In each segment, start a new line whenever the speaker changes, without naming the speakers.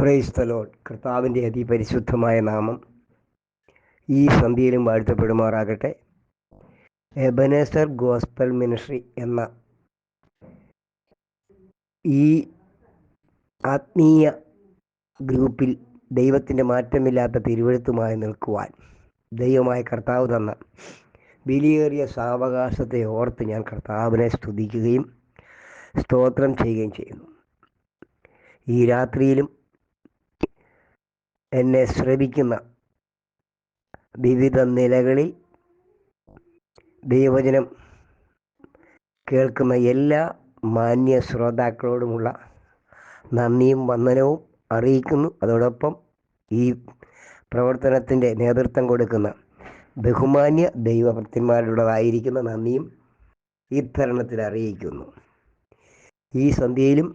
Price തലോൺ കർത്താവിന്റെ അതിപരിശുദ്ധമായ നാമം ഈ സന്ധ്യയിലും വാഴ്ത്തപ്പെടുമാറാകട്ടെ. എബനേസർ ഗോസ്പൽ മിനിസ്ട്രി എന്ന ഈ ആത്മീയ ഗ്രൂപ്പിൽ ദൈവത്തിന്റെ മാറ്റമില്ലാത്ത തിരുവഴുത്തുമായി നിൽക്കുവാൻ ദൈവമായ കർത്താവ് തന്ന വിലയേറിയ സാവകാശത്തെ ഓർത്ത് ഞാൻ കർത്താവിനെ സ്തുതിക്കുകയും സ്തോത്രം ചെയ്യുകയും ചെയ്യുന്നു. ഈ രാത്രിയിലും എന്നെ ശ്രവിക്കുന്ന വിവിധ നിലകളിൽ ദൈവചനം കേൾക്കുന്ന എല്ലാ മാന്യ ശ്രോതാക്കളോടുമുള്ള നന്ദിയും വന്ദനവും അറിയിക്കുന്നു. അതോടൊപ്പം ഈ പ്രവർത്തനത്തിന്റെ നേതൃത്വം കൊടുക്കുന്ന ബഹുമാന്യ ദൈവഭക്തന്മാരുടേതായിരിക്കുന്ന നന്ദിയും ഈ തരണത്തിൽ അറിയിക്കുന്നു. ഈ സന്ധ്യയിലും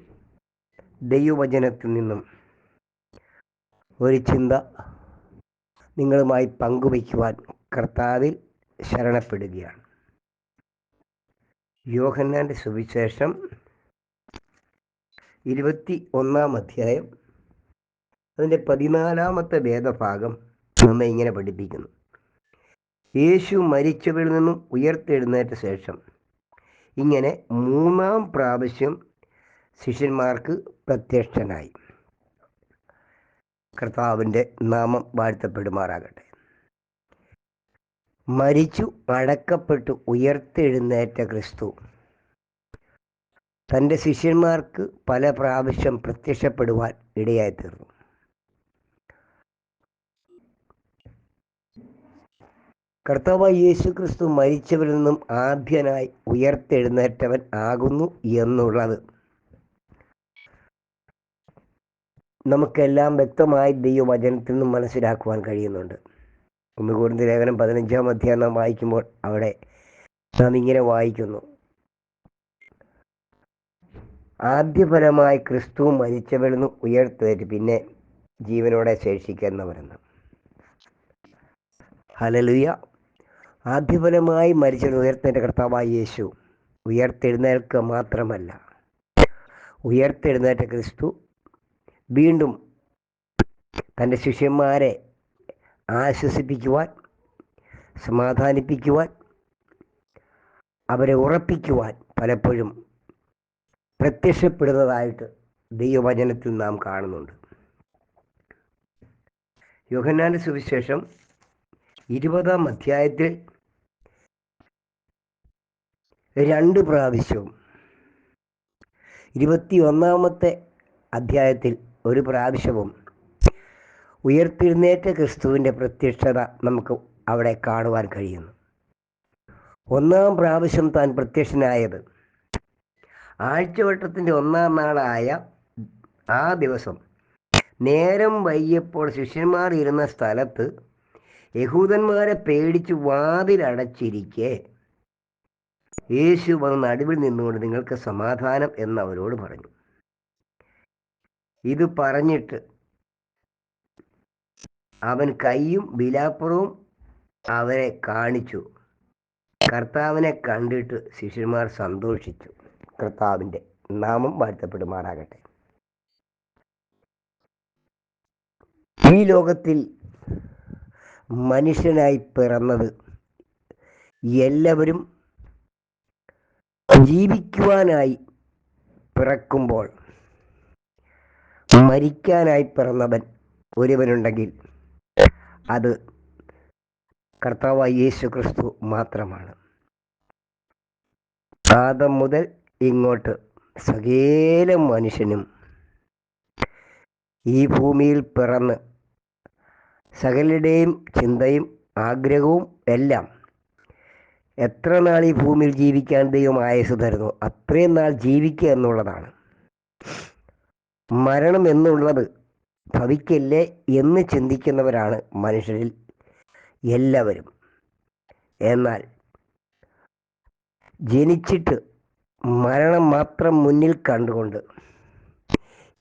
ദൈവവചനത്തിൽ നിന്നും ഒരു ചിന്ത നിങ്ങളുമായി പങ്കുവയ്ക്കുവാൻ കർത്താവിൽ ശരണപ്പെടുകയാണ്. യോഹന്നാന്റെ സുവിശേഷം ഇരുപത്തി ഒന്നാം അധ്യായം അതിന്റെ പതിനാലാമത്തെ വേദഭാഗം നമ്മെ ഇങ്ങനെ പഠിപ്പിക്കുന്നു. യേശു മരിച്ചവരിൽ നിന്നും ഉയർത്തെഴുന്നേറ്റ ശേഷം ഇങ്ങനെ മൂന്നാം പ്രാവശ്യം ശിഷ്യന്മാർക്ക് പ്രത്യക്ഷനായി. കർത്താവിന്റെ നാമം വാഴ്ത്തപ്പെടുമാറാകട്ടെ. മരിച്ചു അടക്കപ്പെട്ടു ഉയർത്തെഴുന്നേറ്റ ക്രിസ്തു. തന്റെ ശിഷ്യന്മാർക്ക് പല പ്രാവശ്യം പ്രത്യക്ഷപ്പെടുവാൻ ഇടയായി തീർന്നു കർത്താവ് യേശു ക്രിസ്തു മരിച്ചവരിൽ നിന്നും ആദ്യനായി ഉയർത്തെഴുന്നേറ്റവൻ ആകുന്നു എന്നുള്ളത് നമുക്കെല്ലാം വ്യക്തമായി ദൈവവചനത്തിൽ നിന്നും മനസ്സിലാക്കുവാൻ കഴിയുന്നുണ്ട്. ഒന്ന് കൂടുതൽ ലേഖനം പതിനഞ്ചാം അധ്യായം നാം വായിക്കുമ്പോൾ അവിടെ നാം ഇങ്ങനെ വായിക്കുന്നു. ആദ്യഫലമായി ക്രിസ്തു മരിച്ചവരുന്നു നിന്ന് പിന്നെ ജീവനോടെ ശേഷിക്കുന്നവരെന്ന്. ഹലലുയ ആദ്യഫലമായി മരിച്ചവൻ ഉയർത്തെഴുന്നേറ്റ കർത്താവായ യേശു ഉയർത്തെഴുന്നേൽക്കുക മാത്രമല്ല ഉയർത്തെഴുന്നേറ്റ ക്രിസ്തു വീണ്ടും തന്റെ ശിഷ്യന്മാരെ ആശ്വസിപ്പിക്കുവാൻ സമാധാനിപ്പിക്കുവാൻ അവരെ ഉറപ്പിക്കുവാൻ പലപ്പോഴും പ്രത്യക്ഷപ്പെടുന്നതായിട്ട് ദൈവവചനത്തിൽ നാം കാണുന്നുണ്ട്. യോഹന്നാന സുവിശേഷം ഇരുപതാം അധ്യായത്തിൽ രണ്ട് പ്രാവശ്യവും ഇരുപത്തി ഒന്നാമത്തെ അധ്യായത്തിൽ ഒരു പ്രാവശ്യവും ഉയർത്തെഴുന്നേറ്റ ക്രിസ്തുവിന്റെ പ്രത്യക്ഷത നമുക്ക് അവിടെ കാണുവാൻ കഴിയുന്നു. ഒന്നാം പ്രാവശ്യം താൻ പ്രത്യക്ഷനായത് ആഴ്ചവട്ടത്തിന്റെ ഒന്നാം നാളായ ആ ദിവസം നേരം വൈകിയപ്പോൾ ശിഷ്യന്മാർ ഇരുന്ന സ്ഥലത്ത് യഹൂദന്മാരെ പേടിച്ച് വാതിലടച്ചിരിക്കെ യേശു വന്ന് നടുവിൽ നിന്നുകൊണ്ട് നിങ്ങൾക്ക് സമാധാനം എന്ന് അവരോട് പറഞ്ഞു. ഇത് പറഞ്ഞിട്ട് അവൻ കൈയും ബിലാപ്പുറവും അവരെ കാണിച്ചു. കർത്താവിനെ കണ്ടിട്ട് ശിഷ്യന്മാർ സന്തോഷിച്ചു. കർത്താവിന്റെ നാമം വാഴ്ത്തപ്പെടുമാറാകട്ടെ. ഈ ലോകത്തിൽ മനുഷ്യനായി പിറന്നത് എല്ലാവരും ജീവിക്കുവാനായി പിറക്കുമ്പോൾ മരിക്കാനായി പിറന്നവൻ ഒരുവനുണ്ടെങ്കിൽ അത് കർത്താവായ യേശു ക്രിസ്തു മാത്രമാണ്. ആദം മുതൽ ഇങ്ങോട്ട് സകേല മനുഷ്യനും ഈ ഭൂമിയിൽ പിറന്ന് സകലരുടെയും ചിന്തയും ആഗ്രഹവും എല്ലാം എത്ര നാൾ ഈ ഭൂമിയിൽ ജീവിക്കാൻ ദൈവം ആയസ് തരുന്നു? അത്രയും നാൾ ജീവിക്കുക എന്നുള്ളതാണ്. മരണം എന്നുള്ളത് ഭവിക്കല്ലേ എന്ന് ചിന്തിക്കുന്നവരാണ് മനുഷ്യരിൽ എല്ലാവരും. എന്നാൽ ജനിച്ചിട്ട് മരണം മാത്രം മുന്നിൽ കണ്ടുകൊണ്ട്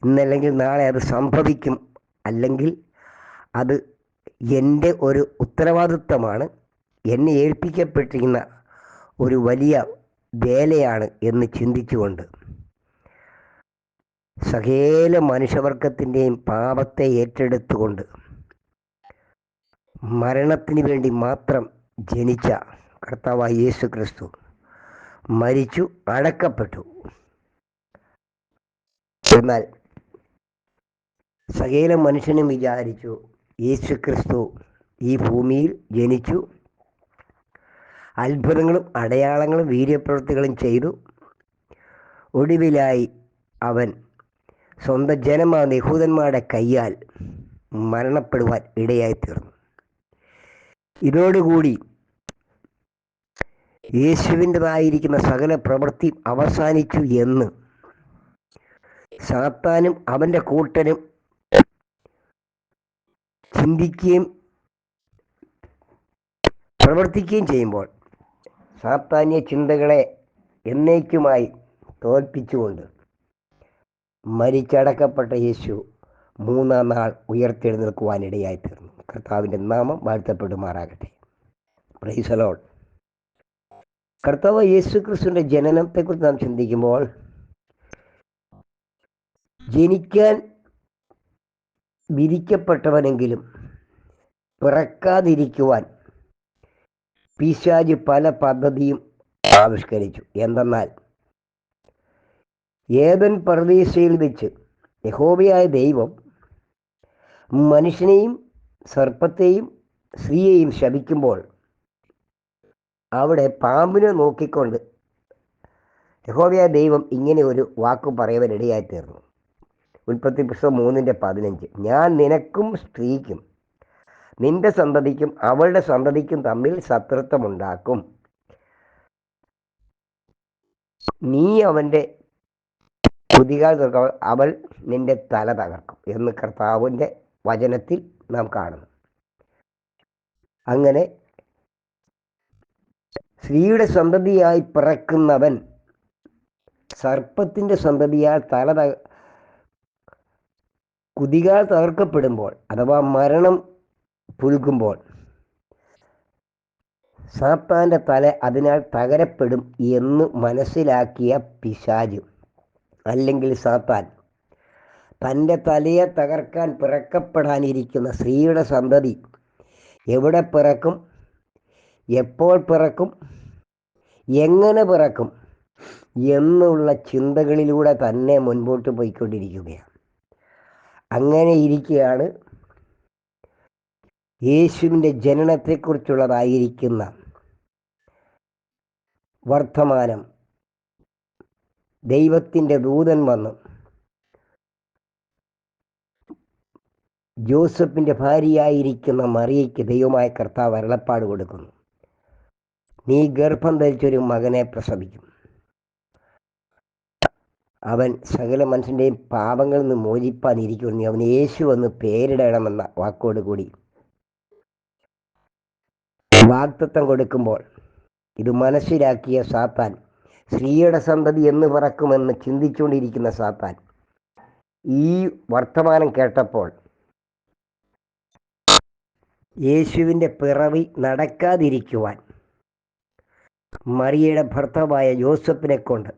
ഇന്നല്ലെങ്കിൽ നാളെ അത് സംഭവിക്കും അല്ലെങ്കിൽ അത് എന്റെ ഒരു ഉത്തരവാദിത്വമാണ്. എന്നെ ഏൽപ്പിക്കപ്പെട്ടിരിക്കുന്ന ഒരു വലിയ വേലയാണ് എന്ന് ചിന്തിച്ചുകൊണ്ട് സകേല മനുഷ്യവർഗത്തിന്റെയും പാപത്തെ ഏറ്റെടുത്തുകൊണ്ട് മരണത്തിന് വേണ്ടി മാത്രം ജനിച്ച കർത്താവായ യേശു ക്രിസ്തു മരിച്ചു അടക്കപ്പെട്ടു. എന്നാൽ സകേല മനുഷ്യനും വിചാരിച്ചു യേശു ക്രിസ്തു ഈ ഭൂമിയിൽ ജനിച്ചു. അത്ഭുതങ്ങളും അടയാളങ്ങളും വീര്യപ്രവൃത്തികളും ചെയ്തു. ഒടുവിലായി അവൻ സ്വന്തം ജനമായ യഹൂദന്മാരുടെ കയ്യാൽ മരണപ്പെടുവാൻ ഇടയായി തീർന്നു ഇതോടുകൂടി യേശുവിന്റെതായിരിക്കുന്ന സകല പ്രവൃത്തി അവസാനിച്ചു എന്ന് സാത്താനും അവന്റെ കൂട്ടനും ചിന്തിക്കുകയും പ്രവർത്തിക്കുകയും ചെയ്യുമ്പോൾ സാത്താന്യ ചിന്തകളെ എന്നേക്കുമായി തോൽപ്പിച്ചുകൊണ്ട് മരിച്ചടക്കപ്പെട്ട യേശു മൂന്നാം നാൾ ഉയർത്തെഴുന്നേൽക്കുവാനിടയായി തീർന്നു കർത്താവിന്റെ നാമം വാഴ്ത്തപ്പെടുമാറാകട്ടെ. പ്രൈസലോൾ കർത്താവ് യേശു ക്രിസ്തുവിന്റെ ജനനത്തെക്കുറിച്ച് നാം ചിന്തിക്കുമ്പോൾ ജനിക്കാൻ വിരിക്കപ്പെട്ടവനെങ്കിലും പിറക്കാതിരിക്കുവാൻ പിശാജ് പല പദ്ധതിയും ആവിഷ്കരിച്ചു. എന്തെന്നാൽ ഏതൻ പ്രതീക്ഷയിൽ വെച്ച് യഹോബയായ ദൈവം മനുഷ്യനെയും സർപ്പത്തെയും സ്ത്രീയെയും ശപിക്കുമ്പോൾ അവിടെ പാമ്പിനെ നോക്കിക്കൊണ്ട് യഹോബയായ ദൈവം ഇങ്ങനെ ഒരു വാക്ക് പറയുവാനിടയായി തീർന്നു ഉൽപ്പത്തി പുസ്തകം മൂന്നിന്റെ പതിനഞ്ച്. ഞാൻ നിനക്കും സ്ത്രീക്കും നിന്റെ സന്തതിക്കും അവളുടെ സന്തതിക്കും തമ്മിൽ ശത്രുത്വമുണ്ടാക്കും. നീ അവന്റെ കുതികാൽ തകർക്കും അവൾ നിന്റെ തല തകർക്കും എന്ന് കർത്താവിന്റെ വചനത്തിൽ നാം കാണുന്നു. അങ്ങനെ സ്ത്രീയുടെ സന്തതിയായി പിറക്കുന്നവൻ സർപ്പത്തിന്റെ സന്തതിയാൽ തല ത കുതികാൽ തകർക്കപ്പെടുമ്പോൾ അഥവാ മരണം പുൽകുമ്പോൾ സാത്താന്റെ തല അതിനാൽ തകരപ്പെടും എന്ന് മനസ്സിലാക്കിയ പിശാജ് അല്ലെങ്കിൽ സാത്താൻ. തന്റെ തലയെ തകർക്കാൻ പിറക്കപ്പെടാനിരിക്കുന്ന സ്ത്രീയുടെ സന്തതി എവിടെ പിറക്കും? എപ്പോൾ പിറക്കും? എങ്ങനെ പിറക്കും? എന്നുള്ള ചിന്തകളിലൂടെ തന്നെ മുൻപോട്ട് പോയിക്കൊണ്ടിരിക്കുകയാണ്. അങ്ങനെ ഇരിക്കുകയാണ് യേശുവിന്റെ ജനനത്തെക്കുറിച്ചുള്ളതായിരിക്കുന്ന വർത്തമാനം. ദൈവത്തിന്റെ ദൂതൻ വന്നു. ജോസഫിന്റെ ഭാര്യയായിരിക്കുന്ന മറിയയ്ക്ക് ദൈവമായ കർത്താവ് അരുളപ്പാട് കൊടുക്കുന്നു. നീ ഗർഭം ധരിച്ചൊരു മകനെ പ്രസവിക്കും. അവൻ സകല മനുഷ്യന്റെയും പാപങ്ങളിൽ നിന്ന് മോചിപ്പാനിരിക്കുന്നു. അവൻ യേശു എന്ന് പേരിടണമെന്ന വാക്കോട് കൂടി. വാക്തത്വം കൊടുക്കുമ്പോൾ ഇത് മനസ്സിലാക്കിയ സാത്താൻ സ്ത്രീയുടെ സന്തതി എന്ന് പറക്കുമെന്ന് ചിന്തിച്ചുകൊണ്ടിരിക്കുന്ന സാത്താൻ. ഈ വർത്തമാനം കേട്ടപ്പോൾ യേശുവിന്റെ പിറവി നടക്കാതിരിക്കുവാൻ മറിയയുടെ ഭർത്താവായ ജോസഫിനെ കൊണ്ട്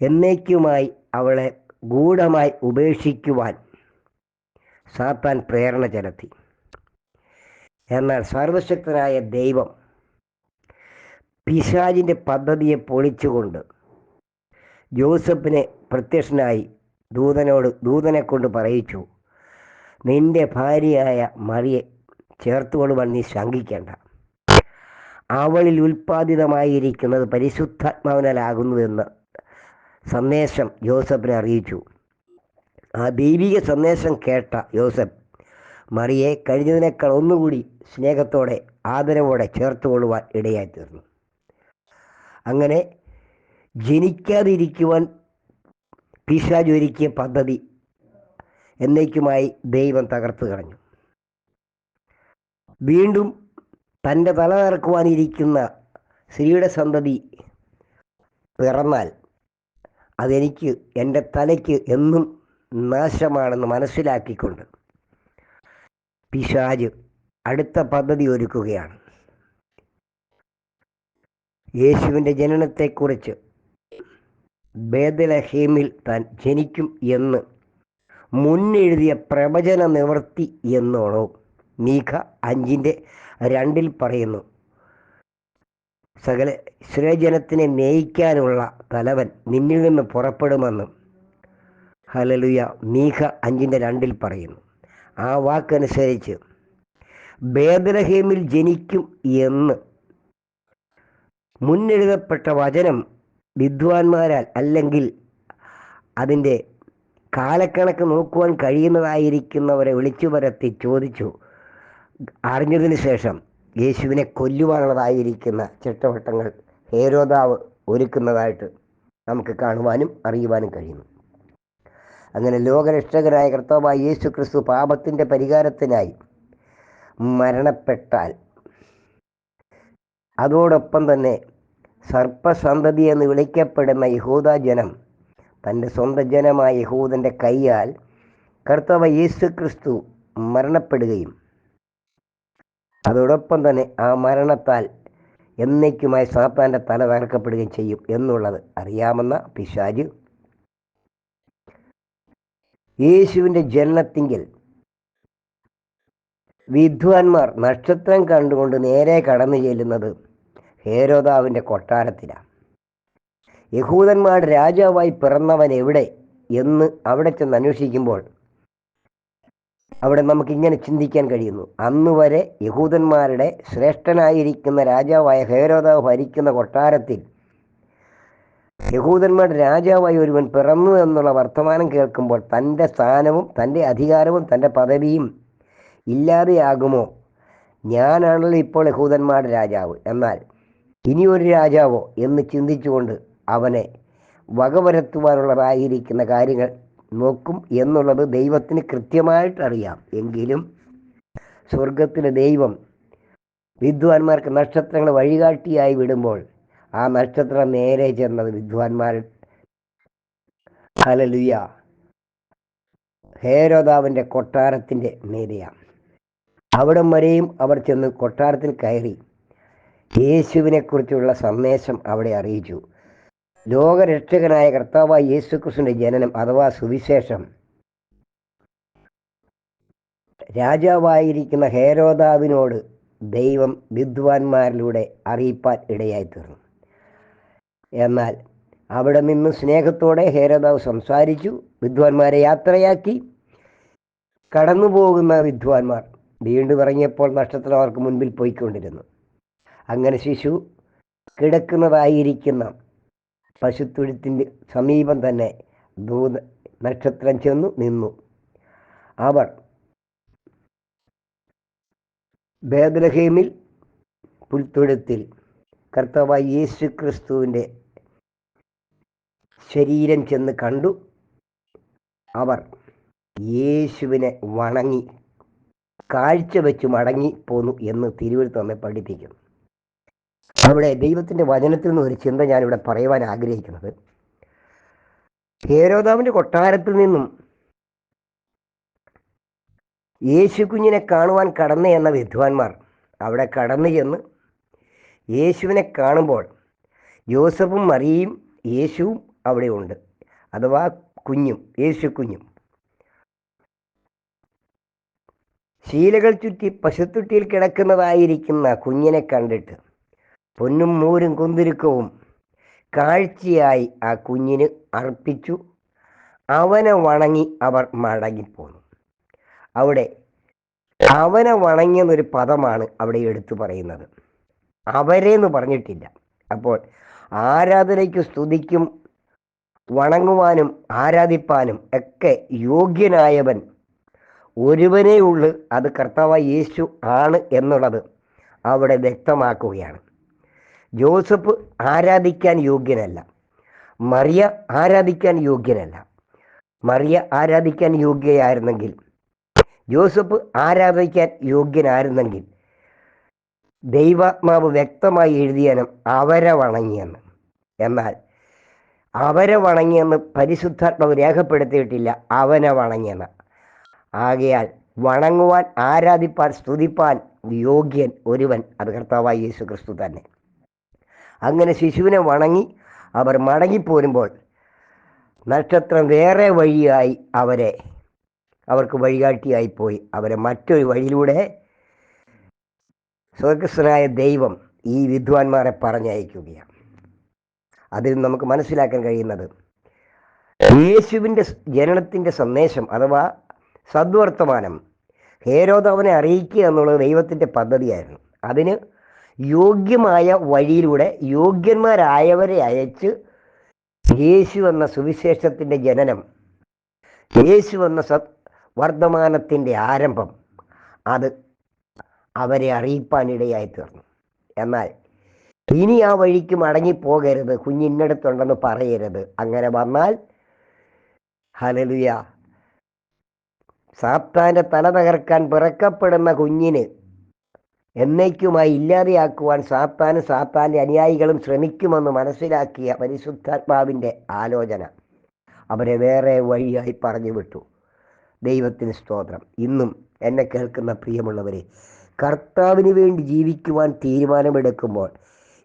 എന്നേക്കുമായി അവളെ ഗൂഢമായി ഉപേക്ഷിക്കുവാൻ സാത്താൻ പ്രേരണ ചെലുത്തി. എന്നാൽ സർവശക്തനായ ദൈവം പിശാജിന്റെ പദ്ധതിയെ പൊളിച്ചുകൊണ്ട് ജോസഫിനെ പ്രത്യക്ഷനായി ദൂതനോട് ദൂതനെ കൊണ്ട് പറയിച്ചു നിന്റെ ഭാര്യയായ മറിയെ ചേർത്തുകൊള്ളുവാൻ നീ ശങ്കിക്കേണ്ട. അവളിൽ ഉൽപ്പാദിതമായിരിക്കുന്നത് പരിശുദ്ധാത്മാവിനാലാകുന്നുവെന്ന് സന്ദേശം ജോസഫിനെ അറിയിച്ചു. ആ ദൈവിക സന്ദേശം കേട്ട ജോസഫ് മറിയെ കഴിഞ്ഞതിനേക്കാൾ ഒന്നുകൂടി സ്നേഹത്തോടെ ആദരവോടെ ചേർത്തുകൊള്ളുവാൻ ഇടയായി തീർന്നു. അങ്ങനെ ജനിക്കാതിരിക്കുവാൻ പിശാജ് ഒരുക്കിയ പദ്ധതി എന്നേക്കുമായി ദൈവം തകർത്തു കളഞ്ഞു. വീണ്ടും തന്റെ തല നിറക്കുവാനിരിക്കുന്ന സ്ത്രീയുടെ സന്തതി പിറന്നാൽ അതെനിക്ക് എന്റെ തലയ്ക്ക് എന്നും നാശമാണെന്ന് മനസ്സിലാക്കിക്കൊണ്ട് പിശാജ് അടുത്ത പദ്ധതി ഒരുക്കുകയാണ്. യേശുവിന്റെ ജനനത്തെക്കുറിച്ച് ബേദലഹീമിൽ താൻ ജനിക്കും എന്ന് മുന്നെഴുതിയ പ്രവചന നിവൃത്തി എന്നോണോ മീഖ അഞ്ചിന്റെ രണ്ടിൽ പറയുന്നു. സകല ഇസ്രേജനത്തിനെ നയിക്കാനുള്ള തലവൻ നിന്നിൽ നിന്ന് പുറപ്പെടുമെന്നും ഹലലുയ മീഖ അഞ്ചിന്റെ രണ്ടിൽ പറയുന്നു. ആ വാക്കനുസരിച്ച് ബേദലഹീമിൽ ജനിക്കും എന്ന് മുന്നെഴുതപ്പെട്ട വചനം വിദ്വാൻമാരാൽ അല്ലെങ്കിൽ അതിന്റെ കാലക്കണക്ക് നോക്കുവാൻ കഴിയുന്നതായിരിക്കുന്നവരെ വിളിച്ചു വരത്തി ചോദിച്ചു. അറിഞ്ഞതിന് ശേഷം യേശുവിനെ കൊല്ലുവാനുള്ളതായിരിക്കുന്ന ചിട്ടവട്ടങ്ങൾ ഹേരോദാവ് ഒരുക്കുന്നതായിട്ട് നമുക്ക് കാണുവാനും അറിയുവാനും കഴിയുന്നു. അങ്ങനെ ലോകരക്ഷകരായ കർത്താവായ യേശു ക്രിസ്തു പാപത്തിന്റെ പരിഹാരത്തിനായി മരണപ്പെട്ടാൽ അതോടൊപ്പം തന്നെ സർപ്പസന്തതി എന്ന് വിളിക്കപ്പെടുന്ന യഹൂദ ജനം തന്റെ സ്വന്തം ജനമായ യഹൂദന്റെ കൈയാൽ കർത്തവ യേശു ക്രിസ്തു മരണപ്പെടുകയും. അതോടൊപ്പം തന്നെ ആ മരണത്താൽ എന്നേക്കുമായി സാത്താന്റെ തല തകർക്കപ്പെടുകയും ചെയ്യും എന്നുള്ളത് അറിയാമെന്ന പിശാജ് യേശുവിന്റെ ജനനത്തിങ്കിൽ വിദ്വാൻമാർ നക്ഷത്രം കണ്ടുകൊണ്ട് നേരെ കടന്നു ചെല്ലുന്നത് ഹേരോദാവിന്റെ കൊട്ടാരത്തിലാണ്. യഹൂദന്മാരുടെ രാജാവായി പിറന്നവൻ എവിടെ എന്ന് അവിടെ ചെന്ന് അന്വേഷിക്കുമ്പോൾ അവിടെ നമുക്ക് ഇങ്ങനെ ചിന്തിക്കാൻ കഴിയുന്നു. അന്ന് വരെ യഹൂദന്മാരുടെ ശ്രേഷ്ഠനായിരിക്കുന്ന രാജാവായ ഹേരോദാവ് ഭരിക്കുന്ന കൊട്ടാരത്തിൽ യഹൂദന്മാരുടെ രാജാവായി ഒരുവൻ പിറന്നു എന്നുള്ള വർത്തമാനം കേൾക്കുമ്പോൾ തന്റെ സ്ഥാനവും തന്റെ അധികാരവും തന്റെ പദവിയും ഇല്ലാതെയാകുമോ? ഞാനാണല്ലോ ഇപ്പോൾ യഹൂദന്മാരുടെ രാജാവ്. എന്നാൽ ഇനിയൊരു രാജാവോ എന്ന് ചിന്തിച്ചുകൊണ്ട് അവനെ വകവരുത്തുവാനുള്ളതായിരിക്കുന്ന കാര്യങ്ങൾ നോക്കും എന്നുള്ളത് ദൈവത്തിന് കൃത്യമായിട്ടറിയാം. എങ്കിലും സ്വർഗത്തിലെ ദൈവം വിദ്വാൻമാർക്ക് നക്ഷത്രങ്ങൾ വഴികാട്ടിയായി വിടുമ്പോൾ ആ നക്ഷത്രം നേരെ ചെന്നത് വിദ്വാൻമാർ ഹലലുയ ഹേരോദാവിന്റെ കൊട്ടാരത്തിന്റെ നേരെയാണ്. അവിടം വരെയും അവർ ചെന്ന് കൊട്ടാരത്തിൽ കയറി. യേശുവിനെക്കുറിച്ചുള്ള സന്ദേശം അവിടെ അറിയിച്ചു. ലോകരക്ഷകനായ കർത്താവായ യേശുക്രിസ്തുവിന്റെ ജനനം അഥവാ സുവിശേഷം. രാജാവായിരിക്കുന്ന ഹേരോദാവിനോട് ദൈവം വിദ്വാൻമാരിലൂടെ അറിയിപ്പാൻ ഇടയായി തീർന്നു എന്നാൽ അവിടെ നിന്ന് സ്നേഹത്തോടെ ഹേരോദാവ് സംസാരിച്ചു വിദ്വാൻമാരെ യാത്രയാക്കി. കടന്നു പോകുന്ന വിദ്വാൻമാർ വീണ്ടും ഇറങ്ങിയപ്പോൾ നക്ഷത്രം അവർക്ക് മുൻപിൽ പോയിക്കൊണ്ടിരുന്നു. അങ്ങനെ ശിശു കിടക്കുന്നതായിരിക്കുന്ന പശുത്തൊഴുത്തിന്റെ സമീപം തന്നെ ദൂത നക്ഷത്രം ചെന്നു നിന്നു. അവർ ബേദലഹേമിൽ പുൽത്തൊഴുത്തിൽ കർത്താവായ യേശു ക്രിസ്തുവിന്റെ ശരീരം ചെന്ന് കണ്ടു. അവർ യേശുവിനെ വണങ്ങി കാഴ്ച വെച്ചു മടങ്ങി പോന്നു എന്ന് തിരുവനന്തപുരം നമ്മെ പഠിപ്പിക്കുന്നു അവിടെ ദൈവത്തിന്റെ വചനത്തിൽ നിന്ന് ഒരു ചിന്ത ഞാനിവിടെ പറയുവാൻ ആഗ്രഹിക്കുന്നത്. ഹേരോദാവിന്റെ കൊട്ടാരത്തിൽ നിന്നും യേശു കുഞ്ഞിനെ കാണുവാൻ കടന്നു എന്ന വിദ്വാൻമാർ അവിടെ കടന്നു ചെന്ന് യേശുവിനെ കാണുമ്പോൾ ജോസഫും മറിയയും യേശുവും അവിടെ ഉണ്ട്. അഥവാ കുഞ്ഞും യേശു കുഞ്ഞും. ശീലകൾ ചുറ്റി പശുത്തൊട്ടിയിൽ കിടക്കുന്നതായിരിക്കുന്ന കുഞ്ഞിനെ കണ്ടിട്ട് പൊന്നും മൂരും കുന്തിരുക്കവും കാഴ്ചയായി ആ കുഞ്ഞിന് അർപ്പിച്ചു. അവനെ വണങ്ങി അവർ മടങ്ങിപ്പോന്നു. അവിടെ അവനെ വണങ്ങിയെന്നൊരു പദമാണ് അവിടെ എടുത്തു പറയുന്നത്. അവരെന്ന് പറഞ്ഞിട്ടില്ല. അപ്പോൾ ആരാധനയ്ക്ക് സ്തുതിക്കും വണങ്ങുവാനും ആരാധിപ്പാനും ഒക്കെ യോഗ്യനായവൻ ഒരുവനേ ഉള്ളു അത് കർത്താവായ യേശു ആണ് എന്നുള്ളത് അവിടെ വ്യക്തമാക്കുകയാണ്. ജോസഫ് ആരാധിക്കാൻ യോഗ്യനല്ല. മറിയ ആരാധിക്കാൻ യോഗ്യനല്ല. മറിയ ആരാധിക്കാൻ യോഗ്യയായിരുന്നെങ്കിൽ ജോസഫ് ആരാധിക്കാൻ യോഗ്യനായിരുന്നെങ്കിൽ ദൈവാത്മാവ് വ്യക്തമായി എഴുതിയാനും അവരെ വണങ്ങിയെന്ന്. എന്നാൽ അവരെ വണങ്ങിയെന്ന് പരിശുദ്ധാത്മാവ് രേഖപ്പെടുത്തിയിട്ടില്ല അവനെ വണങ്ങിയെന്ന്. ആകയാൽ വണങ്ങുവാൻ ആരാധിപ്പാൻ സ്തുതിപ്പാൻ യോഗ്യൻ ഒരുവൻ അത് കർത്താവായ യേശു ക്രിസ്തു തന്നെ. അങ്ങനെ ശിശുവിനെ വണങ്ങി അവർ മടങ്ങിപ്പോരുമ്പോൾ നക്ഷത്രം വേറെ വഴിയായി അവരെ അവർക്ക് വഴികാട്ടിയായി പോയി അവരെ മറ്റൊരു വഴിയിലൂടെ സ്വർഗസ്വനായ ദൈവം ഈ വിദ്വാൻമാരെ പറഞ്ഞയക്കുകയാണ്. അതിൽ നമുക്ക് മനസ്സിലാക്കാൻ കഴിയുന്നത് യേശുവിന്റെ ജനനത്തിന്റെ സന്ദേശം അഥവാ സദ്വർത്തമാനം ഹേരോദവനെ അറിയിക്കുക എന്നുള്ളത് ദൈവത്തിന്റെ പദ്ധതിയായിരുന്നു. അതിന് യോഗ്യമായ വഴിയിലൂടെ യോഗ്യന്മാരായവരെ അയച്ച് യേശു എന്ന സുവിശേഷത്തിന്റെ ജനനം യേശു എന്ന സത് വർദ്ധമാനത്തിന്റെ ആരംഭം അത് അവരെ അറിയിപ്പാനിടയായി തീർന്നു. എന്നാൽ ഇനി ആ വഴിക്ക് മടങ്ങിപ്പോകരുത് കുഞ്ഞിന്നടുത്തുണ്ടെന്ന് പറയരുത്. അങ്ങനെ വന്നാൽ ഹലലുയ സാത്താന്റെ തല തകർക്കാൻ പിറക്കപ്പെടുന്ന കുഞ്ഞിന് എന്നേക്കുമായി ഇല്ലാതെയാക്കുവാൻ സാത്താനും സാത്താന്റെ അനുയായികളും ശ്രമിക്കുമെന്ന് മനസ്സിലാക്കിയ പരിശുദ്ധാത്മാവിന്റെ ആലോചന. അവരെ വേറെ വഴിയായി പറഞ്ഞു വിട്ടു ദൈവത്തിന് സ്തോത്രം. ഇന്നും എന്നെ കേൾക്കുന്ന പ്രിയമുള്ളവരെ കർത്താവിന് വേണ്ടി ജീവിക്കുവാൻ തീരുമാനമെടുക്കുമ്പോൾ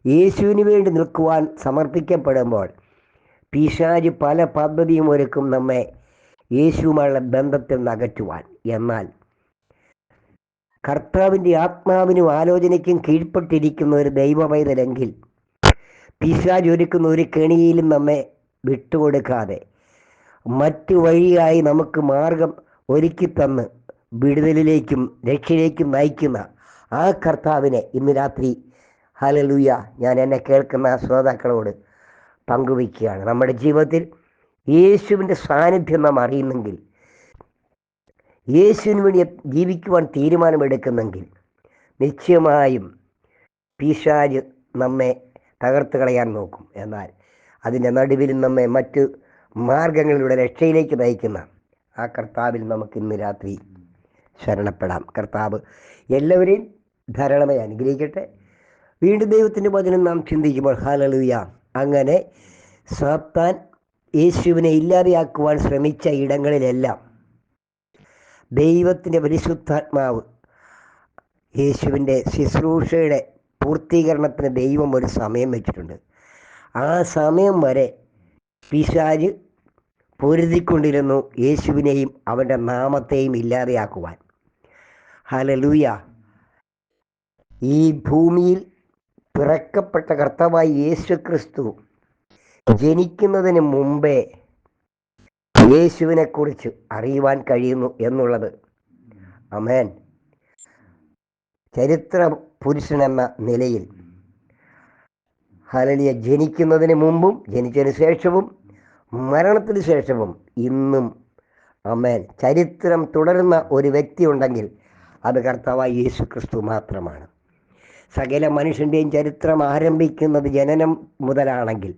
യേശുവിന് വേണ്ടി നിൽക്കുവാൻ സമർപ്പിക്കപ്പെടുമ്പോൾ പിശാജ് പല പദ്ധതിയും ഒരുക്കും നമ്മെ യേശുവുമായുള്ള ബന്ധത്തിൽ നിന്ന് അകറ്റുവാൻ എന്നാൽ കർത്താവിന്റെ ആത്മാവിനും ആലോചനയ്ക്കും കീഴ്പ്പെട്ടിരിക്കുന്ന ഒരു ദൈവവൈതലെങ്കിൽ പിശാജ് ഒരുക്കുന്ന ഒരു കെണിയിലും നമ്മെ വിട്ടുകൊടുക്കാതെ മറ്റു വഴിയായി നമുക്ക് മാർഗം ഒരുക്കി തന്ന് വിടുതലിലേക്കും രക്ഷയിലേക്കും നയിക്കുന്ന ആ കർത്താവിനെ ഇന്ന് രാത്രി ഹലലൂയ ഞാൻ എന്നെ കേൾക്കുന്ന ശ്രോതാക്കളോട് പങ്കുവയ്ക്കുകയാണ്. നമ്മുടെ ജീവിതത്തിൽ യേശുവിന്റെ സാന്നിധ്യം നാം അറിയുന്നെങ്കിൽ യേശുവിന് വേണ്ടി ജീവിക്കുവാൻ തീരുമാനമെടുക്കുന്നെങ്കിൽ നിശ്ചയമായും പിശാജ് നമ്മെ തകർത്ത് കളയാൻ നോക്കും. എന്നാൽ അതിന്റെ നടുവിൽ നമ്മെ മറ്റ് മാർഗങ്ങളിലൂടെ രക്ഷയിലേക്ക് നയിക്കുന്ന ആ കർത്താവിൽ നമുക്ക് ഇന്ന് രാത്രി ശരണപ്പെടാം. കർത്താവ് എല്ലാവരെയും ധാരാളമായി അനുഗ്രഹിക്കട്ടെ. വീണ്ടും ദൈവത്തിന്റെ വചനം നാം ചിന്തിക്കുമ്പോൾ ഹാലലുയ അങ്ങനെ സാത്താൻ യേശുവിനെ ഇല്ലാതെയാക്കുവാൻ ശ്രമിച്ച ഇടങ്ങളിലെല്ലാം ദൈവത്തിന്റെ പരിശുദ്ധാത്മാവ് യേശുവിന്റെ ശുശ്രൂഷയുടെ പൂർത്തീകരണത്തിന് ദൈവം ഒരു സമയം വെച്ചിട്ടുണ്ട്. ആ സമയം വരെ പിശാജ് പൊരുതിക്കൊണ്ടിരുന്നു യേശുവിനെയും അവന്റെ നാമത്തെയും ഇല്ലാതെയാക്കുവാൻ. ഹലലൂയ ഈ ഭൂമിയിൽ പിറക്കപ്പെട്ട കർത്താവായി യേശു ക്രിസ്തു ജനിക്കുന്നതിന് മുമ്പേ യേശുവിനെ കുറിച്ച് അറിയുവാൻ കഴിയുന്നു എന്നുള്ളത്. അമേൻ ചരിത്ര പുരുഷനെന്ന നിലയിൽ ഹലലിയ ജനിക്കുന്നതിന് മുമ്പും ജനിച്ചതിന് ശേഷവും മരണത്തിന് ശേഷവും ഇന്നും അമേൻ ചരിത്രം തുടരുന്ന ഒരു വ്യക്തി ഉണ്ടെങ്കിൽ അത് കർത്താവായ യേശു ക്രിസ്തു മാത്രമാണ്. സകല മനുഷ്യന്റെയും ചരിത്രം ആരംഭിക്കുന്നത് ജനനം മുതലാണെങ്കിൽ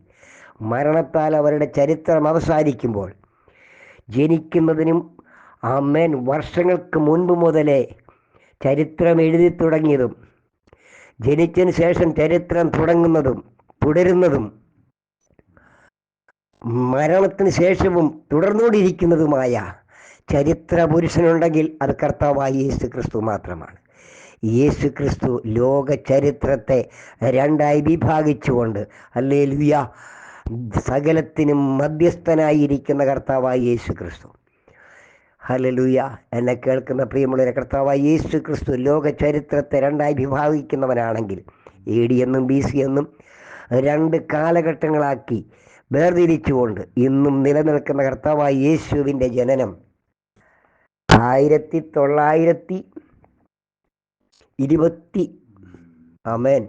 മരണത്താൽ അവരുടെ ചരിത്രം അവസാനിക്കുമ്പോൾ ജനിക്കുന്നതിനും അമ്മേൻ വർഷങ്ങൾക്ക് മുൻപ് മുതലേ ചരിത്രം എഴുതി തുടങ്ങിയതും ജനിച്ചതിന് ശേഷം ചരിത്രം തുടങ്ങുന്നതും തുടരുന്നതും മരണത്തിന് ശേഷവും തുടർന്നുകൊണ്ടിരിക്കുന്നതുമായ ചരിത്ര പുരുഷനുണ്ടെങ്കിൽ അത് കർത്താവായ യേശു ക്രിസ്തു മാത്രമാണ്. യേശു ക്രിസ്തു ലോക ചരിത്രത്തെ രണ്ടായി വിഭാഗിച്ചുകൊണ്ട് അല്ലേ ലുയ സകലത്തിനും മധ്യസ്ഥനായിരിക്കുന്ന കർത്താവായ യേശു ക്രിസ്തു ഹലലുയ എന്നെ കേൾക്കുന്ന പ്രിയമുള്ള കർത്താവായ യേശു ക്രിസ്തു ലോക ചരിത്രത്തെ രണ്ടായി വിഭാഗിക്കുന്നവനാണെങ്കിൽ എ ഡി എന്നും ബി സി എന്നും രണ്ട് കാലഘട്ടങ്ങളാക്കി വേർതിരിച്ചുകൊണ്ട് ഇന്നും നിലനിൽക്കുന്ന കർത്താവായ യേശുവിന്റെ ജനനം ആയിരത്തി തൊള്ളായിരത്തി ഇരുപത്തി അമേൻ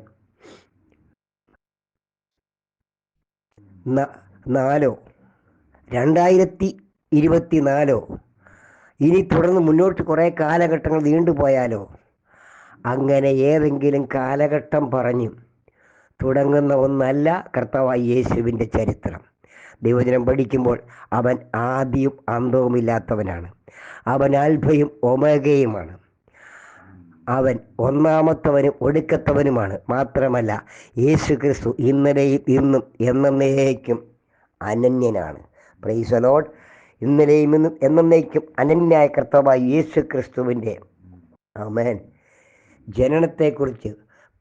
നാലോ. രണ്ടായിരത്തി ഇരുപത്തി നാലോ ഇനി തുടർന്ന് മുന്നോട്ട് കുറേ കാലഘട്ടങ്ങൾ നീണ്ടുപോയാലോ അങ്ങനെ ഏതെങ്കിലും കാലഘട്ടം പറഞ്ഞു. തുടങ്ങുന്ന ഒന്നല്ല കർത്താവായ യേശുവിന്റെ ചരിത്രം. ദൈവജനം പഠിക്കുമ്പോൾ അവൻ ആദ്യവും അന്തവുമില്ലാത്തവനാണ്. അവൻ ആൽഫയും ഒമേഗയുമാണ്. അവൻ ഒന്നാമത്തവനും ഒടുക്കത്തവനുമാണ്. മാത്രമല്ല യേശു ക്രിസ്തു ഇന്നലെയും ഇന്നും എന്നേക്കും അനന്യനാണ്. പ്രൈസലോഡ് ഇന്നലെയും ഇന്നും എന്നേക്കും അനന്യായ കർത്താവായ യേശു ക്രിസ്തുവിന്റെ അമേൻ ജനനത്തെക്കുറിച്ച്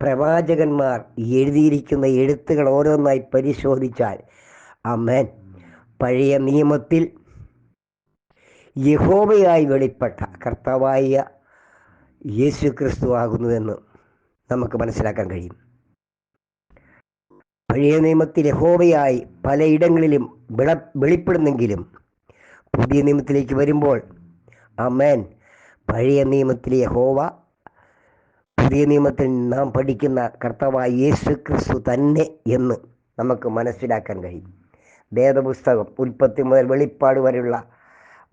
പ്രവാചകന്മാർ എഴുതിയിരിക്കുന്ന എഴുത്തുകൾ ഓരോന്നായി പരിശോധിച്ചാൽ അമേൻ പഴയ നിയമത്തിൽ യഹോവയായി വെളിപ്പെട്ട കർത്താവായ യേശു ക്രിസ്തു ആകുന്നുവെന്ന് നമുക്ക് മനസ്സിലാക്കാൻ കഴിയും. പഴയ നിയമത്തിൽ യഹോവയായി പലയിടങ്ങളിലും വിള വെളിപ്പെടുന്നെങ്കിലും പുതിയ നിയമത്തിലേക്ക് വരുമ്പോൾ അമേൻ പഴയ നിയമത്തിലെ യഹോവ പുതിയ നിയമത്തിൽ നാം പഠിക്കുന്ന കർത്താവായ യേശു ക്രിസ്തു തന്നെ എന്ന് നമുക്ക് മനസ്സിലാക്കാൻ കഴിയും. വേദപുസ്തകം ഉൽപ്പത്തി മുതൽ വെളിപ്പാട് വരെയുള്ള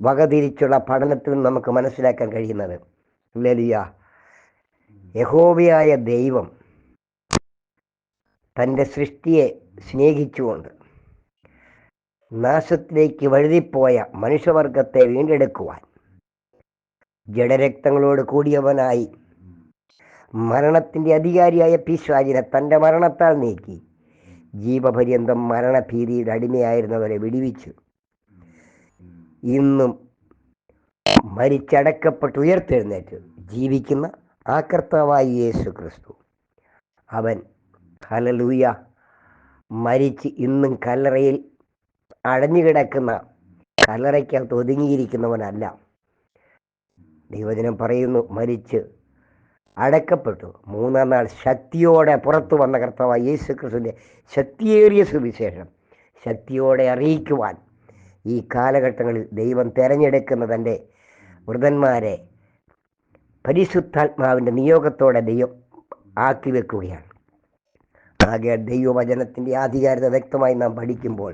വകതിരിച്ചുള്ള പഠനത്തിൽ നമുക്ക് മനസ്സിലാക്കാൻ കഴിയുന്നത് ലലിയ യഹോവയായ ദൈവം തന്റെ സൃഷ്ടിയെ സ്നേഹിച്ചുകൊണ്ട് നാശത്തിലേക്ക് വഴുതിപ്പോയ മനുഷ്യവർഗത്തെ വീണ്ടെടുക്കുവാൻ ജഡരക്തങ്ങളോട് കൂടിയവനായി മരണത്തിന്റെ അധികാരിയായ പിശാചിനെ തന്റെ മരണത്താൽ നീക്കി. ജീവപര്യന്തം മരണഭീതിയിൽ അടിമയായിരുന്നവരെ വിടിവിച്ചു. ഇന്നും മരിച്ചടക്കപ്പെട്ട് ഉയർത്തെഴുന്നേറ്റ് ജീവിക്കുന്ന ആ കർത്താവായ യേശു ക്രിസ്തു അവൻ ഹലലൂയ മരിച്ച് ഇന്നും കല്ലറയിൽ അടഞ്ഞുകിടക്കുന്ന കല്ലറയ്ക്കകത്ത് ഒതുങ്ങിയിരിക്കുന്നവനല്ല. ദൈവജനം പറയുന്നു മരിച്ച് അടക്കപ്പെട്ടു. മൂന്നാം നാൾ ശക്തിയോടെ പുറത്തു വന്ന കർത്താവായ യേശു ക്രിസ്തുവിന്റെ ശക്തിയേറിയ സുവിശേഷം. ശക്തിയോടെ അറിയിക്കുവാൻ ഈ കാലഘട്ടങ്ങളിൽ ദൈവം തിരഞ്ഞെടുക്കുന്ന തന്റെ വൃതന്മാരെ പരിശുദ്ധാത്മാവിന്റെ നിയോഗത്തോടെ ദൈവം ആക്കി വെക്കുകയാണ്. ആകെ ദൈവവചനത്തിന്റെ ആധികാരികത വ്യക്തമായി നാം പഠിക്കുമ്പോൾ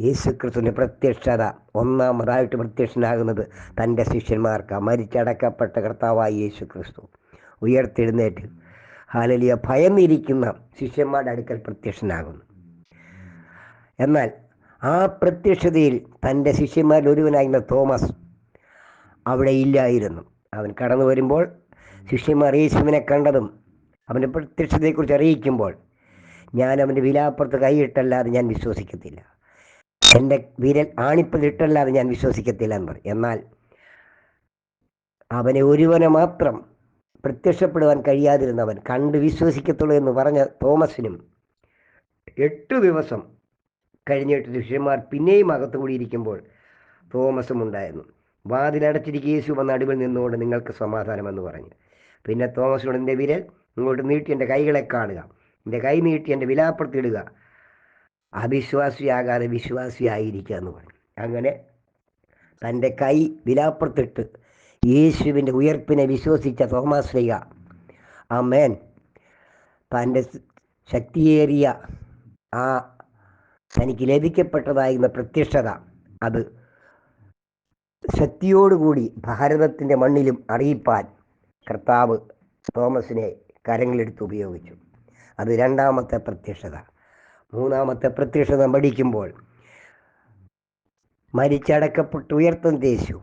യേശുക്രിസ്തുവിന്റെ പ്രത്യക്ഷത ഒന്നാമതായിട്ട് പ്രത്യക്ഷനാകുന്നത് തന്റെ ശിഷ്യന്മാർക്ക് മരിച്ചടക്കപ്പെട്ട കർത്താവായി യേശു ക്രിസ്തു ഉയർത്തെഴുന്നേറ്റ് ഹാലലിയ ഭയന്നിരിക്കുന്ന ശിഷ്യന്മാരുടെ അടുക്കൽ പ്രത്യക്ഷനാകുന്നു. എന്നാൽ ആ പ്രത്യക്ഷതയിൽ തന്റെ ശിഷ്യന്മാരിൽ ഒരുവനായിരുന്ന തോമസ് അവിടെ ഇല്ലായിരുന്നു. അവൻ കടന്നു വരുമ്പോൾ ശിഷ്യന്മാർ യേശുവിനെ കണ്ടതും അവന്റെ പ്രത്യക്ഷതയെക്കുറിച്ച് അറിയിക്കുമ്പോൾ ഞാൻ അവന്റെ വിലാപ്പുറത്ത് കൈയിട്ടല്ലാതെ ഞാൻ വിശ്വസിക്കത്തില്ല. എന്റെ വിരൽ ആണിപ്പതിട്ടല്ലാതെ ഞാൻ വിശ്വസിക്കത്തില്ല എന്ന് പറയും. എന്നാൽ അവനെ ഒരുവനെ മാത്രം പ്രത്യക്ഷപ്പെടുവാൻ കഴിയാതിരുന്നവൻ കണ്ട് വിശ്വസിക്കത്തുള്ളൂ എന്ന് പറഞ്ഞ തോമസിനും എട്ട് ദിവസം കഴിഞ്ഞിട്ട് ശിഷ്യന്മാർ പിന്നെയും അകത്തു കൂടിയിരിക്കുമ്പോൾ തോമസും ഉണ്ടായിരുന്നു വാതിലടച്ചിരിക്കുക യേശു വന്ന നടുവിൽ നിന്നുകൊണ്ട് നിങ്ങൾക്ക് സമാധാനമെന്ന് പറഞ്ഞു. പിന്നെ തോമസിനോട് എന്റെ വിരൽ ഇങ്ങോട്ട് നീട്ടി എന്റെ കൈകളെ കാണുക എന്റെ കൈ നീട്ടി എന്റെ വിലാപ്പുറത്തിടുക അവിശ്വാസിയാകാതെ വിശ്വാസിയായിരിക്കുക എന്ന് പറഞ്ഞു. അങ്ങനെ തന്റെ കൈ വിലാപ്പുറത്തിട്ട് യേശുവിന്റെ ഉയർപ്പിനെ വിശ്വസിച്ച തോമാശ്രീക ആ മേൻ തന്റെ ശക്തിയേറിയ ആ തനിക്ക് ലഭിക്കപ്പെട്ടതായിരുന്ന പ്രത്യക്ഷത. അത് ശക്തിയോടുകൂടി ഭാരതത്തിന്റെ മണ്ണിലും അറിയിപ്പാൻ കർത്താവ് തോമസിനെ കരങ്ങളെടുത്ത് ഉപയോഗിച്ചു. അത് രണ്ടാമത്തെ പ്രത്യക്ഷത. മൂന്നാമത്തെ പ്രത്യക്ഷത പഠിക്കുമ്പോൾ മരിച്ചടക്കപ്പെട്ട് ഉയർത്തുന്ന ദേശു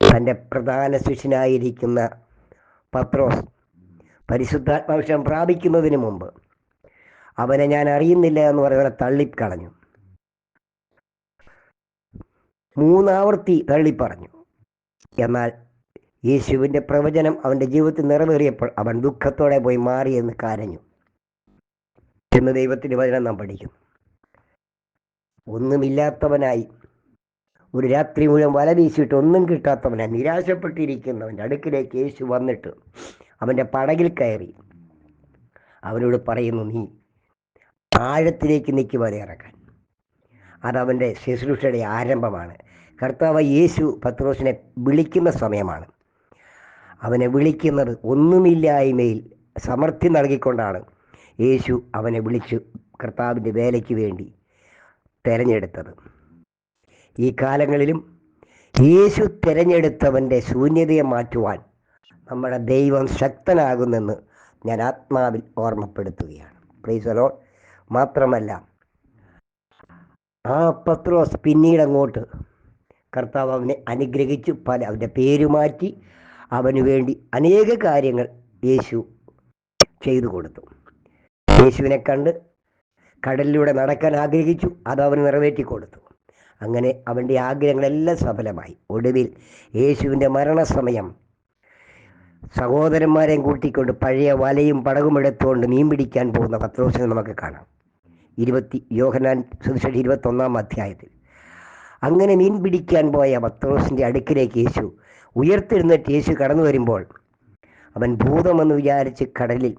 തന്റെ പ്രധാന ശിഷ്യനായിരിക്കുന്ന പത്രോസ് പരിശുദ്ധാത്മാവിഷം പ്രാപിക്കുന്നതിന് മുമ്പ് അവനെ ഞാൻ അറിയുന്നില്ല എന്ന് പറയുന്ന തള്ളിക്കളഞ്ഞു. മൂന്നാവർത്തി തള്ളിപ്പറഞ്ഞു. എന്നാൽ യേശുവിന്റെ പ്രവചനം അവന്റെ ജീവിതത്തിൽ നിറവേറിയപ്പോൾ അവൻ ദുഃഖത്തോടെ പോയി മാറിയെന്ന് കരഞ്ഞു. എന്ന് ദൈവത്തിന്റെ വചനം നാം പഠിക്കുന്നു. ഒന്നുമില്ലാത്തവനായി ഒരു രാത്രി മുഴുവൻ വല വീശിയിട്ട് ഒന്നും കിട്ടാത്തവനായി നിരാശപ്പെട്ടിരിക്കുന്നവന്റെ അടുക്കിലേക്ക് യേശു വന്നിട്ട് അവന്റെ പടകിൽ കയറി. അവനോട് പറയുന്നു നീ ആഴത്തിലേക്ക് ഇറക്കാൻ അതവന്റെ ശുശ്രൂഷയുടെ ആരംഭമാണ്. കർത്താവ് യേശു പത്രോസിനെ വിളിക്കുന്ന സമയമാണ്. അവനെ വിളിക്കുന്നത് ഒന്നുമില്ലായ്മയിൽ സമർത്ഥി നൽകിക്കൊണ്ടാണ് യേശു അവനെ വിളിച്ചു കർത്താവിന്റെ വേലയ്ക്ക് വേണ്ടി തിരഞ്ഞെടുത്തത്. ഈ കാലങ്ങളിലും യേശു തിരഞ്ഞെടുത്തവന്റെ ശൂന്യതയെ മാറ്റുവാൻ നമ്മുടെ ദൈവം ശക്തനാകുന്നെന്ന് ഞാൻ ആത്മാവിൽ ഓർമ്മപ്പെടുത്തുകയാണ്. പ്ലീസ് അലോൺ മാത്രമല്ല ആ പത്രോസ് പിന്നീട് അങ്ങോട്ട് കർത്താവ് അവനെ അനുഗ്രഹിച്ചു പല അവന്റെ പേര് മാറ്റി അവന് വേണ്ടി അനേക കാര്യങ്ങൾ യേശു ചെയ്തു കൊടുത്തു. യേശുവിനെ കണ്ട് കടലിലൂടെ നടക്കാൻ ആഗ്രഹിച്ചു അത് അവന് നിറവേറ്റി കൊടുത്തു. അങ്ങനെ അവന്റെ ആഗ്രഹങ്ങളെല്ലാം സഫലമായി. ഒടുവിൽ യേശുവിന്റെ മരണസമയം സഹോദരന്മാരെയും കൂട്ടിക്കൊണ്ട് പഴയ വലയും പടകും എടുത്തുകൊണ്ട് മീൻ പിടിക്കാൻ പോകുന്ന പത്രോസിനെ നമുക്ക് കാണാം. ഇരുപത്തി യോഹനാൻ സുവിശേഷം ഇരുപത്തൊന്നാം അധ്യായത്തിൽ. അങ്ങനെ മീൻ പിടിക്കാൻ പോയ പത്രോസിന്റെ അടുക്കിലേക്ക് യേശു. ഉയർത്തിരുന്നിട്ട് യേശു കടന്നു വരുമ്പോൾ അവൻ ഭൂതമെന്ന് വിചാരിച്ച് കടലിൽ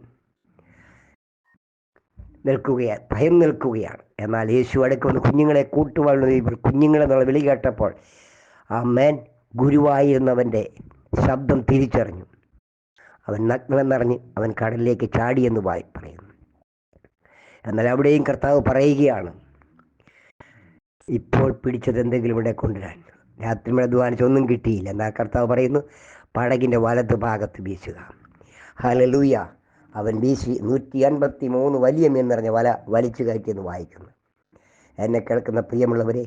നിൽക്കുകയാണ് ഭയം നിൽക്കുകയാണ്. എന്നാൽ യേശു അടുക്കുന്ന കുഞ്ഞുങ്ങളെ കൂട്ടുവാഴുന്ന കുഞ്ഞുങ്ങളെന്നുള്ള വിളി കേട്ടപ്പോൾ ആ മേൻ ഗുരുവായിരുന്നവന്റെ ശബ്ദം തിരിച്ചറിഞ്ഞു. അവൻ നഗ്നമെന്നറിഞ്ഞ് അവൻ കടലിലേക്ക് ചാടിയെന്ന് പറയുന്നു. എന്നാൽ അവിടെയും കർത്താവ് പറയുകയാണ് ഇപ്പോൾ പിടിച്ചത് എന്തെങ്കിലും ഇവിടെ കൊണ്ടുവരാൻ. രാത്രി മഴ അധ്വാനിച്ചൊന്നും കിട്ടിയില്ല. എന്നാ കർത്താവ് പറയുന്നു? പടകിന്റെ വലത് ഭാഗത്ത് വീശുക. ഹലലൂയ അവൻ വീശി നൂറ്റി അൻപത്തി മൂന്ന് വലിയ മീൻ നിറഞ്ഞ വല വലിച്ചു കയറ്റിയെന്ന് വായിക്കുന്നു. എന്നെ കേൾക്കുന്ന പ്രിയമുള്ളവരെ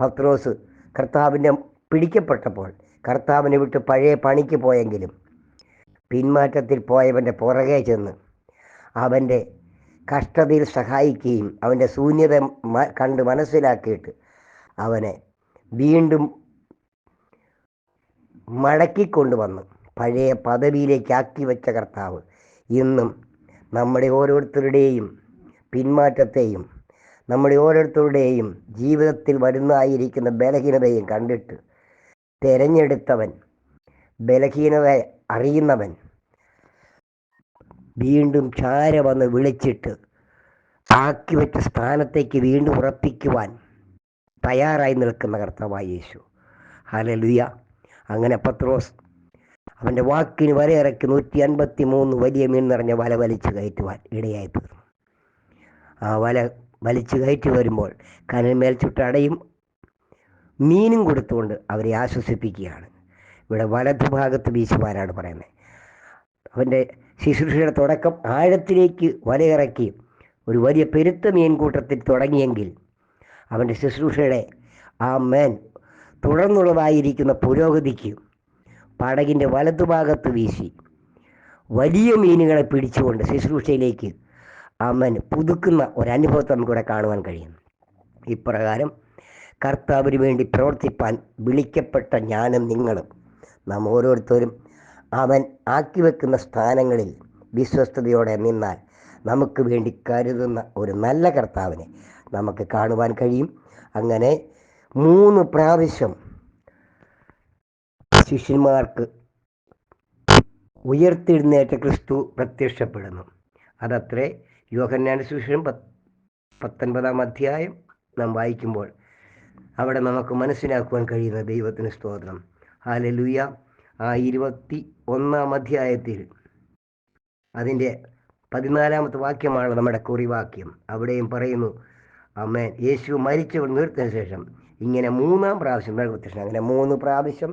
പത്രോസ് കർത്താവിന്റെ പിടിക്കപ്പെട്ടപ്പോൾ കർത്താവിനെ വിട്ട് പഴയ പണിക്ക് പോയെങ്കിലും പിന്മാറ്റത്തിൽ പോയവന്റെ പുറകെ ചെന്ന് അവന്റെ കഷ്ടതയിൽ സഹായിക്കുകയും അവന്റെ ശൂന്യത കണ്ട് മനസ്സിലാക്കിയിട്ട് അവനെ വീണ്ടും മടക്കിക്കൊണ്ടുവന്ന് പഴയ പദവിയിലേക്ക് ആക്കി വെച്ച കർത്താവ് ഇന്നും നമ്മുടെ ഓരോരുത്തരുടെയും പിന്മാറ്റത്തെയും നമ്മുടെ ഓരോരുത്തരുടെയും ജീവിതത്തിൽ വരുന്നതായിരിക്കുന്ന ബലഹീനതയും കണ്ടിട്ട് തിരഞ്ഞെടുത്തവൻ ബലഹീനത അറിയുന്നവൻ വീണ്ടും ചാര വന്ന് വിളിച്ചിട്ട് ആക്കി വെച്ച സ്ഥാനത്തേക്ക് വീണ്ടും ഉറപ്പിക്കുവാൻ തയ്യാറായി നിൽക്കുന്ന കർത്താവായ യേശു. ഹലലുയ അങ്ങനെ പത്രോസ് അവന്റെ വാക്കിന് വരയിറക്കി നൂറ്റി അൻപത്തി മൂന്ന് വലിയ മീൻ നിറഞ്ഞ വല വലിച്ചു കയറ്റുവാൻ ഇടയായി തീർന്നു. ആ വല വലിച്ചു കയറ്റി വരുമ്പോൾ കനൽമേൽ ചുട്ടടയും മീനും കൊടുത്തുകൊണ്ട് അവരെ ആശ്വസിപ്പിക്കുകയാണ്. ഇവിടെ വലതുഭാഗത്ത് വീശുവാനാണ് പറയുന്നത്. അവന്റെ ശുശ്രൂഷയുടെ തുടക്കം ആഴത്തിലേക്ക് വലയിറക്കി ഒരു വലിയ പെരുത്ത മീൻകൂട്ടത്തിൽ തുടങ്ങിയെങ്കിൽ അവന്റെ ശുശ്രൂഷയുടെ ആ മേൻ തുടർന്നുള്ളതായിരിക്കുന്ന പുരോഗതിക്ക് പടകിന്റെ വലതുഭാഗത്ത് വീശി വലിയ മീനുകളെ പിടിച്ചുകൊണ്ട് ശുശ്രൂഷയിലേക്ക് അവൻ പുതുക്കുന്ന ഒരനുഭവത്തെ നമുക്കിവിടെ കാണുവാൻ കഴിയും. ഇപ്രകാരം കർത്താവിന് വേണ്ടി പ്രവർത്തിപ്പാൻ വിളിക്കപ്പെട്ട ഞാനും നിങ്ങളും. നാം ഓരോരുത്തരും അവൻ ആക്കി വെക്കുന്ന സ്ഥാനങ്ങളിൽ വിശ്വസ്തയോടെ നിന്നാൽ നമുക്ക് വേണ്ടി കരുതുന്ന ഒരു നല്ല കർത്താവിനെ നമുക്ക് കാണുവാൻ കഴിയും. അങ്ങനെ മൂന്ന് പ്രാവശ്യം ശിഷ്യന്മാർക്ക് ഉയർത്തെഴുന്നേറ്റ ക്രിസ്തു പ്രത്യക്ഷപ്പെടുന്നു. അതത്രേ യോഹന്നാൻ പത്ത് പത്തൊൻപതാം അധ്യായം നാം വായിക്കുമ്പോൾ അവിടെ നമുക്ക് മനസ്സിലാക്കുവാൻ കഴിയുന്ന ദൈവത്തിന് സ്തോത്രം. ഹാലലുയ ആ ഇരുപത്തി ഒന്നാം അധ്യായത്തിൽ അതിന്റെ പതിനാലാമത്തെ വാക്യമാണ് നമ്മുടെ കുറിവാക്യം. അവിടെയും പറയുന്നു അമ്മേൻ യേശു മരിച്ചു നിർത്തിയ ശേഷം ഇങ്ങനെ മൂന്നാം പ്രാവശ്യം പ്രത്യക്ഷൻ അങ്ങനെ മൂന്ന് പ്രാവശ്യം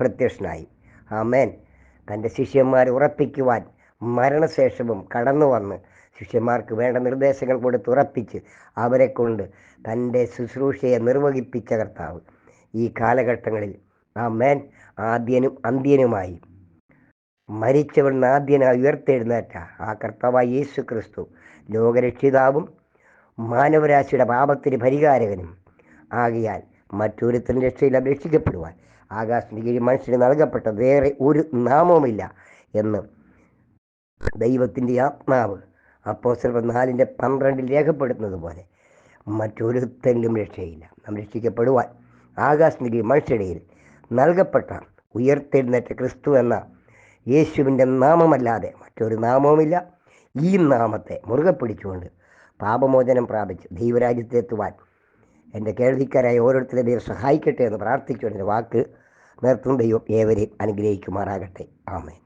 പ്രത്യക്ഷനായി. ആമേൻ. തന്റെ ശിഷ്യന്മാരെ ഉറപ്പിക്കുവാൻ മരണശേഷവും കടന്നു വന്ന് ശിഷ്യന്മാർക്ക് വേണ്ട നിർദ്ദേശങ്ങൾ കൊടുത്ത് ഉറപ്പിച്ച് അവരെ കൊണ്ട് തന്റെ ശുശ്രൂഷയെ നിർവഹിപ്പിച്ച കർത്താവ് ഈ കാലഘട്ടങ്ങളിൽ ആ മേൻ ആദ്യനും അന്ത്യനുമായി. മരിച്ചവൻ ആദ്യനായി ഉയർത്തെഴുന്നേറ്റ ആ കർത്താവായ യേശു ക്രിസ്തു ലോകരക്ഷിതാവും മാനവരാശിയുടെ പാപത്തിന് പരിഹാരകനും. ആകിയാൽ മറ്റൊരുത്തിന് രക്ഷയിൽ അപേക്ഷിക്കപ്പെടുവാൻ ആകാശത്തിന് കീഴിൽ മനുഷ്യന് നൽകപ്പെട്ട വേറെ ഒരു നാമവുമില്ല എന്ന് ദൈവത്തിന്റെ ആത്മാവ് അപ്പോസ്തല നാലിന്റെ പന്ത്രണ്ടിൽ രേഖപ്പെടുത്തുന്നത് പോലെ മറ്റൊരുത്തരിലും രക്ഷയില്ല. നാം രക്ഷിക്കപ്പെടുവാൻ ആകാശത്തിന് കീഴിൽ നൽകപ്പെട്ട ഉയർത്തെഴുന്നേറ്റ ക്രിസ്തു എന്ന യേശുവിന്റെ നാമമല്ലാതെ മറ്റൊരു നാമവുമില്ല. ഈ നാമത്തെ മുറുകെ പിടിച്ചുകൊണ്ട് പാപമോചനം പ്രാപിച്ച് ദൈവരാജ്യത്തെത്തുവാൻ എന്റെ കേൾവിക്കാരായ ഓരോരുത്തരെ ദൈവം സഹായിക്കട്ടെ എന്ന് പ്രാർത്ഥിച്ചുകൊണ്ട് വാക്ക് നിർത്തുന്ന ദൈവം ഏവരെയും അനുഗ്രഹിക്കുമാറാകട്ടെ. ആമേൻ.